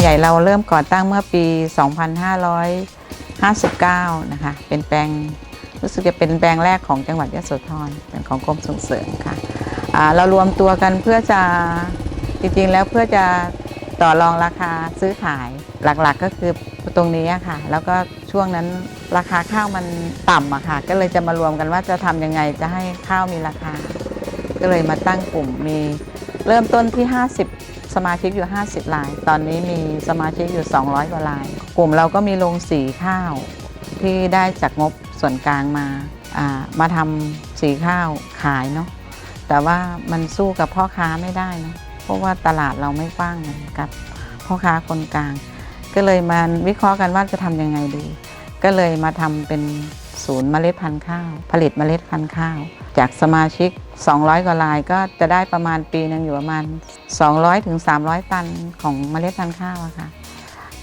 ใหญ่เราเริ่มก่อตั้งเมื่อปี 2559 นะคะ เป็นแปลงรู้สึกจะเป็นแปลงแรกของจังหวัดยะโสธรเป็นของกรมส่งเสริมค่ะเรารวมตัวกันเพื่อจะจริงๆแล้วเพื่อจะต่อรองราคาซื้อขายหลักๆก็คือตรงนี้ค่ะ แล้วก็ช่วงนั้นราคาข้าวมันต่ำอะค่ะ ก็เลยจะมารวมกันว่าจะทำยังไงจะให้ข้าวมีราคา ก็เลยมาตั้งกลุ่มมีเริ่มต้นที่ 50 สมาชิกอยู่ 50ราย ตอนนี้มีสมาชิกอยู่ 200กว่าราย กลุ่มเราก็มีโรงสีข้าว ที่ได้จากงบส่วนกลางมาามาทำสีข้าวขายเนาะแต่ว่ามันสู้กับพ่อค้าไม่ได้เนอะเพราะว่าตลาดเราไม่กว้างเหมือนกับพ่อค้าคนกลาง ก็เลยมาวิเคราะห์กันว่าจะทำยังไงดี ก็เลยมาทำเป็นศูนย์เมล็ดพันธุ์ข้าว ผลิตเมล็ดพันธุ์ข้าว จากสมาชิก 200 กว่ารายก็จะได้ประมาณปีหนึงอยู่ประมาณ 200ถึง300 ตันของเมล็ดพันธุ์ข้าวอะค่ะ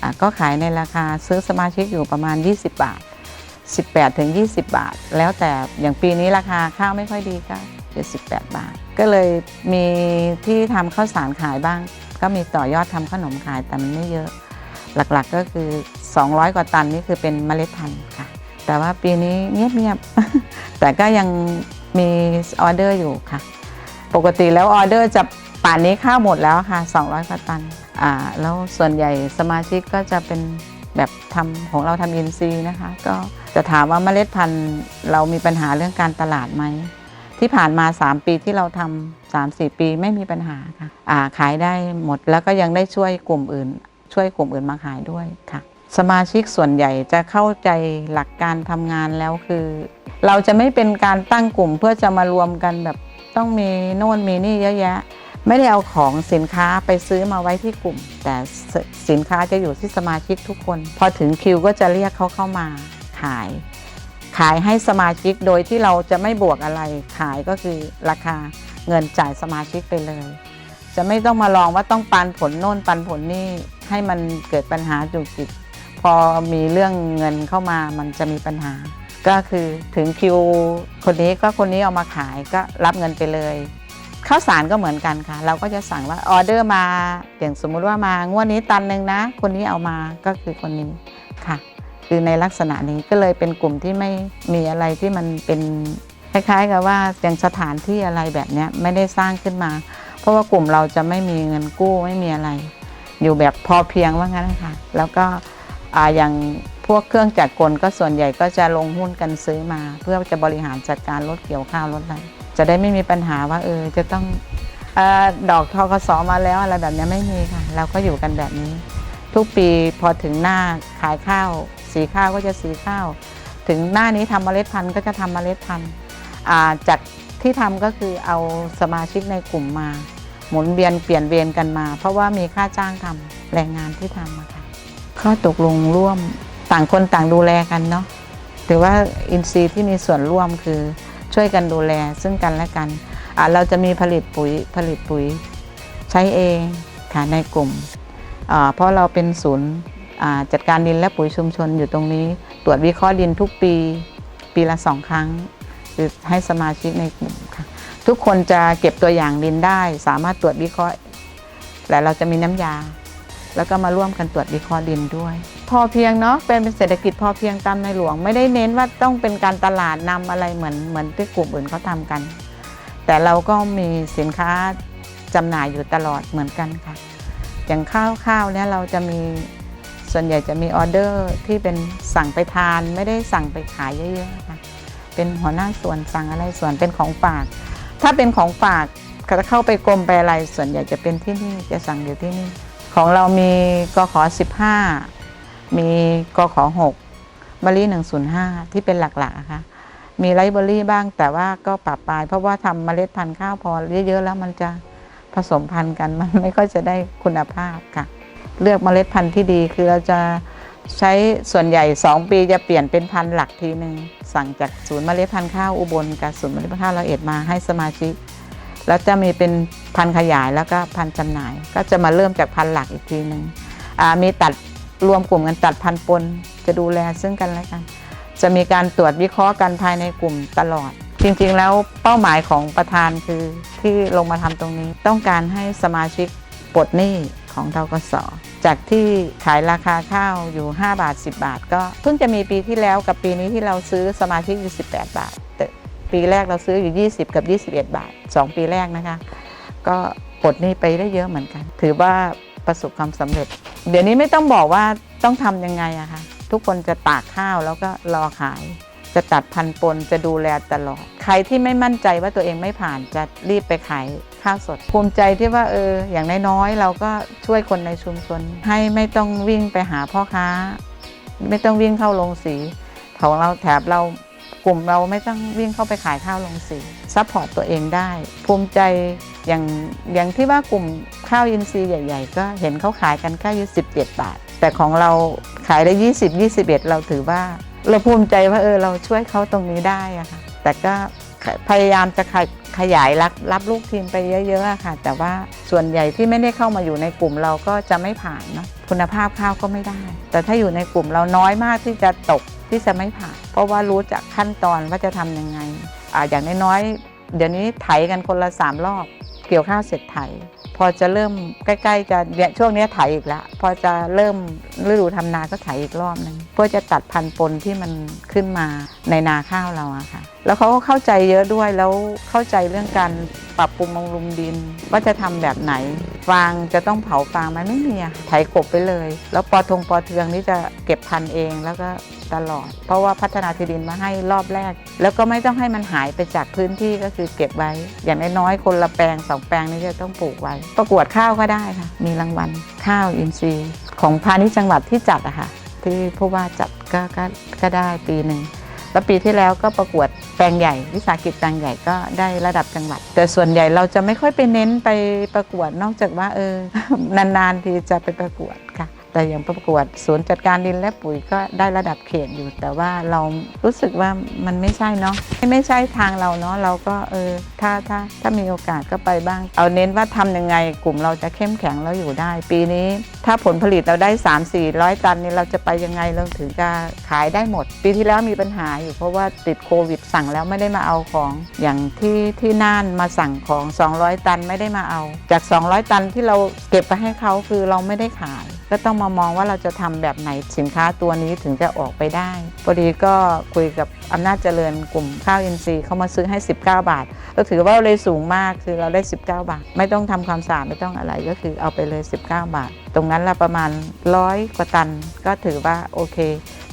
ะก็ขายในราคาซื้อสมาชิกอยู่ประมาณ 20 บาท 18ถึง20 บาท แล้วแต่อย่างปีนี้ราคาข้าวไม่ค่อยดีก็78 บาท ก็เลยมีที่ทำข้าวสารขายบ้าง ก็มีต่อยอดทำขนมขายแต่มันไม่เยอะ หลักๆก็คือ 200 กว่าตันนี่คือเป็นเมล็ดพันธุ์ค่ะ แต่ว่าปีนี้เงียบๆแต่ก็ยังมีออเดอร์อยู่ค่ะ ปกติแล้วออเดอร์จะ ป่านนี้ข้าวหมดแล้วค่ะ 200กว่าตันอ่าแล้วส่วนใหญ่สมาชิกก็จะเป็นแบบทำของเราทำอินซีนะคะ ก็จะถามว่าเมล็ดพันธุ์เรามีปัญหาเรื่องการตลาดไหมที่ผ่านมา 3 ปีที่เราทำสามสี่ปีไม่มีปัญหาค่ะอ่าขายได้หมดแล้วก็ยังได้ช่วยกลุ่มอื่น ช่วยกลุ่มอื่นมาขายด้วยค่ะ สมาชิกส่วนใหญ่จะเข้าใจหลักการทำงานแล้วคือ เราจะไม่เป็นการตั้งกลุ่มเพื่อจะมารวมกันแบบต้องมีโน่นมีนี่เยอะแยะ ไม่ได้เอาของสินค้าไปซื้อมาไว้ที่กลุ่ม แต่สสินค้าจะอยู่ที่สมาชิกทุกคน พอถึงคิวก็จะเรียกเขาเข้ามาขาย ขายให้สมาชิกโดยที่เราจะไม่บวกอะไร ขายก็คือราคาเงินจ่ายสมาชิกไปเลย จะไม่ต้องมาลองว่าต้องปันผลโน่นปันผลนี่ให้มันเกิดปัญหาจุกจิกพอมีเรื่องเงินเข้ามามันจะมีปัญหา ก็คือถึงคิวคนนี้ก็คนนี้เอามาขายก็รับเงินไปเลย ข้าวสารก็เหมือนกันค่ะ เราก็จะสั่งว่าออเดอร์มาอย่างสมมุติว่ามางวดนี้ตันหนึ่งนะ คนนี้เอามาก็คือคนนี้ค่ะ คือในลักษณะนี้ก็เลยเป็นกลุ่มที่ไม่มีอะไรที่มันเป็นคล้ายๆ กับว่าอย่างสถานที่อะไรแบบนี้ไม่ได้สร้างขึ้นมา เพราะว่ากลุ่มเราจะไม่มีเงินกู้ไม่มีอะไร อยู่แบบพอเพียงว่างั้นนะคะแล้วก็ออย่างพวกเครื่องจักรกลก็ส่วนใหญ่ก็จะลงหุ้นกันซื้อมา เพื่อจะบริหารจัดการรถเกี่ยวข้าวรถอะไร จะได้ไม่มีปัญหาว่าเออจะต้องออดอกทกสมาแล้วอะไรแบบนี้ไม่มีค่ะ เราก็อยู่กันแบบนี้ ทุกปีพอถึงหน้าขายข้าว สีข้าวก็จะสีข้าว ถึงหน้านี้ทำเมล็ดพันธุ์ก็จะทำเมล็ดพันธุ์จากที่ทำก็คือเอาสมาชิกในกลุ่มมา หมุนเวียนเปลี่ยนเวียนกันมา เพราะว่ามีค่าจ้างทำแรงงานที่ทำอะค่ะข้อตกลงร่วมต่างคนต่างดูแลกันเนาะถือว่าอินซีย์ที่มีส่วนร่วมคือ ช่วยกันดูแลซึ่งกันและกัน เราจะมีผลิตปุ๋ยผลิตปุ๋ยใช้เองค่ะในกลุ่ม เพราะเราเป็นศูนย์จัดการดินและปุ๋ยชุมชนอยู่ตรงนี้ ตรวจวิเคราะห์ดินทุกปี ปีละสองครั้งให้สมาชิกในกลุ่มค่ะ ทุกคนจะเก็บตัวอย่างดินได้ สามารถตรวจวิเคราะห์แต่เราจะมีน้ำยา แล้วก็มาร่วมกันตรวจวิเคราะห์ดินด้วย พอเพียงเนาะเป็นเศรษฐกิจพอเพียงตามในหลวง ไม่ได้เน้นว่าต้องเป็นการตลาดนำอะไรเหมือนเหมือนที่กลุ่มอื่นเขาทำกัน แต่เราก็มีสินค้าจำหน่ายอยู่ตลอดเหมือนกันค่ะ อย่างข้าวข้าวเนี่ยเราจะมีส่วนใหญ่จะมีออเดอร์ที่เป็นสั่งไปทานไม่ได้สั่งไปขายเยอะๆค่ะเป็นหัวหน้าส่วนสั่งอะไรส่วนเป็นของฝาก ถ้าเป็นของฝากจะเข้าไปกรมไปอะไรส่วนใหญ่จะเป็นที่นี่จะสั่งอยู่ที่นี่ ของเรามีกขอ15 มีกข6มะลิ105ที่เป็นหลักๆอะค่ะมีไรเบอรี่บ้างแต่ว่าก็ปรับปลาย เพราะว่าทำเมล็ดพันธุ์ข้าวพอเยอะๆแล้วมันจะผสมพันธุ์กันมันไม่ค่อยจะได้คุณภาพค่ะ เลือกเมล็ดพันธุ์ที่ดีคือเราจะใช้ส่วนใหญ่ 2 ปีจะเปลี่ยนเป็นพันธุ์หลักทีหนึ่งสั่งจากศูนย์เมล็ดพันธุ์ข้าวอุบลกับศูนย์เมล็ดพันธุ์ข้าวเราเอ็ดมาให้สมาชิก แล้วจะมีเป็นพันธุ์ขยายแล้วก็พันธุ์จำหน่าย ก็จะมาเริ่มจากพันธุ์หลักอีกทีหนึ่งมีตัด รวมกลุ่มกันตัดพันปนจะดูแลซึ่งกันและกัน จะมีการตรวจวิเคราะห์กันภายในกลุ่มตลอด จริงๆแล้วเป้าหมายของประธานคือที่ลงมาทำตรงนี้ ต้องการให้สมาชิกปลดหนี้ของทกสจากที่ขายราคาข้าวอยู่ 5 บาท 10 บาท ก็เพิ่งจะมีปีที่แล้วกับปีนี้ที่เราซื้อสมาชิกอยู่ 18 บาทแต่ปีแรกเราซื้ออยู่ 20 กับ 21 บาท 2 ปีแรกนะคะ ก็ปลดหนี้ไปได้เยอะเหมือนกัน ถือว่า ประสบความสำเร็จ เดี๋ยวนี้ไม่ต้องบอกว่าต้องทำยังไงอะค่ะทุกคนจะตากข้าวแล้วก็รอขาย จะตัดพันปนจะดูแลตลอด ใครที่ไม่มั่นใจว่าตัวเองไม่ผ่านจะรีบไปขายข้าวสด ภูมิใจที่ว่าเออ อย่างน้อยๆเราก็ช่วยคนในชุมชน ให้ไม่ต้องวิ่งไปหาพ่อค้า ไม่ต้องวิ่งเข้าโรงสี ของเราแถบเรา กลุ่มเราไม่ต้องวิ่งเข้าไปขายข้าวโรงสีซัพพอร์ตตัวเองได้ ภูมิใจอย่างอย่างที่ว่ากลุ่มข้าวอินทรีย์ใหญ่ ๆ ก็เห็นเขาขายกันข้าวยู่17บเจ็ดบาท แต่ของเราขายได้20 21เราถือว่า เราภูมิใจว่าเออเราช่วยเขาตรงนี้ได้อะค่ะแต่ก็พยายามจะขยขยายรับรับลูกทีมไปเยอะๆอะค่ะ แต่ว่าส่วนใหญ่ที่ไม่ได้เข้ามาอยู่ในกลุ่มเราก็จะไม่ผ่านเนาะคุณภาพข้าวก็ไม่ได้ แต่ถ้าอยู่ในกลุ่มเราน้อยมากที่จะตก ที่จะไม่ผ่าน เพราะว่ารู้จักขั้นตอนว่าจะทำยังไงอ่าอย่างน้อยๆเดี๋ยวนี้ไถกันคนละสามรอบ เกี่ยวข้าวเสร็จไถ พอจะเริ่มใกล้ๆจะเนี่ยช่วงนี้ไถอีกแล้วพอจะเริ่มฤดูทำนาก็ไถอีกรอบหนึงเพื่อจะตัดพันธุ์ปนที่มันขึ้นมาในนาข้าวเราอะค่ะแล้วเขาก็เข้าใจเยอะด้วยแล้วเข้าใจเรื่องการปรับปรุงบำรุงดิน ว่าจะทำแบบไหน ฟางจะต้องเผาฟางไหมันไม่มีอะไถกบไปเลย แล้วปอทงปอเทืองนี่จะเก็บพันเองแล้วก็ตลอด เพราะว่าพัฒนาที่ดินมาให้รอบแรก แล้วก็ไม่ต้องให้มันหายไปจากพื้นที่ก็คือเก็บไว้ อย่างน้อยๆคนละแปลงสองแปลงนี่จะต้องปลูกไว้ ประกวดข้าวก็ได้ค่ะ มีรางวัลข้าวอินทรีย์ ของพาณิชย์จังหวัดที่จัดอะค่ะที่ผู้ว่าจัดก็ก็ก็ได้ปีหนึ่ง แล้วปีที่แล้วก็ประกวดแปลงใหญ่ วิสาหกิจแปลงใหญ่ก็ได้ระดับจังหวัด แต่ส่วนใหญ่เราจะไม่ค่อยไปเน้นไปประกวดนอกจากว่าเออนานๆทีจะไปประกวดค่ะ แต่อย่างประกวดศูนย์จัดการดินและปุ๋ยก็ได้ระดับเขตอยู่ แต่ว่าเรารู้สึกว่ามันไม่ใช่เนาะไม่ใช่ทางเราเนาะเราก็เออถ้าถ้าถ้ามีโอกาสก็ไปบ้าง เอาเน้นว่าทำยังไงกลุ่มเราจะเข้มแข็งแล้วอยู่ได้ ปีนี้ถ้าผลผลิตเราได้ 3 4 0 0 ตันนี่เราจะไปยังไงเราถึงจะขายได้หมด ปีที่แล้วมีปัญหาอยู่เพราะว่าติดโควิด สั่งแล้วไม่ได้มาเอาของอย่างที่ที่น่านมาสั่งของ 200 ตันไม่ได้มาเอา จาก 200 ตันที่เราเก็บไปให้เขาคือเราไม่ได้ขายก็ต้องมามองว่าเราจะทำแบบไหนสินค้าตัวนี้ถึงจะออกไปได้พอดีก็คุยกับอำนาจเจริญกลุ่มข้าวอินทรีย์เขามาซื้อให้ 19 บาท ก็ถือว่าเลยสูงมากคือเราได้ 19 บาท ไม่ต้องทำความสะอาดไม่ต้องอะไรก็คือเอาไปเลย 19 บาท ตรงนั้นละประมาณร้อยกว่าตัน ก็ถือว่าโอเค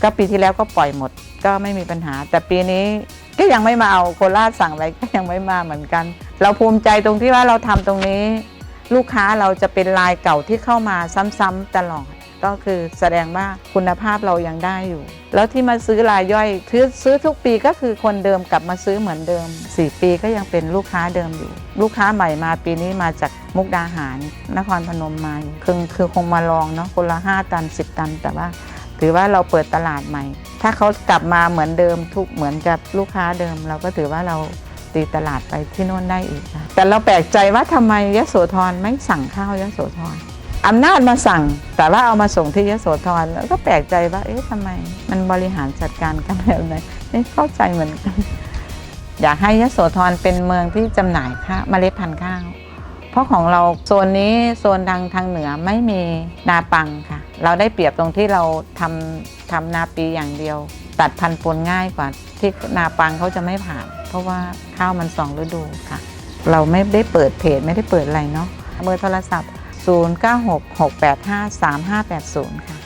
ก็ปีที่แล้วก็ปล่อยหมด ก็ไม่มีปัญหา แต่ปีนี้ก็ยังไม่มาเอาโคราชสั่งอะไรก็ยังไม่มาเหมือนกัน เราภูมิใจตรงที่ว่าเราทำตรงนี้ ลูกค้าเราจะเป็นลายเก่าที่เข้ามาซ้ำๆตลอด ก็คือแสดงว่าคุณภาพเรายังได้อยู่ แล้วที่มาซื้อรายย่อยซื้อทุกปีก็คือคนเดิมกลับมาซื้อเหมือนเดิม 4 ปีก็ยังเป็นลูกค้าเดิมอยู่ ลูกค้าใหม่มาปีนี้มาจากมุกดาหาร นครพนมมาอยู่คือคือคงมาลองเนาะคนละ5ตัน 10 ตัน แต่ว่า ถือว่าเราเปิดตลาดใหม่ ถ้าเขากลับมาเหมือนเดิมทุกเหมือนกับลูกค้าเดิม เราก็ถือว่าเราตีตลาดไปที่โน่นได้อีกแต่เราแปลกใจว่าทำไมยโสธรไม่สั่งข้าวยโสธร อำนาจมาสั่ง แต่ว่าเอามาส่งที่ยโสธรแล้วก็แปลกใจว่า เอ๊ะทำไม มันบริหารจัดการกันแบบไหนไม่เข้าใจเหมือนกัน อยากให้ยโสธรเป็นเมืองที่จำหน่ายข้าวเมล็ดพันธุ์ข้าวเพราะของเราโซนนี้โซนทางทางเหนือไม่มีนาปังค่ะ เราได้เปรียบตรงที่เราทำทำนาปีอย่างเดียว ตัดพันธุ์ปนง่ายกว่า ที่นาปังเขาจะไม่ผ่าน เพราะว่าข้าวมันสองฤดูค่ะ เราไม่ได้เปิดเพจไม่ได้เปิดอะไรเนาะเบอร์โทรศัพท์ 0966853580 ค่ะ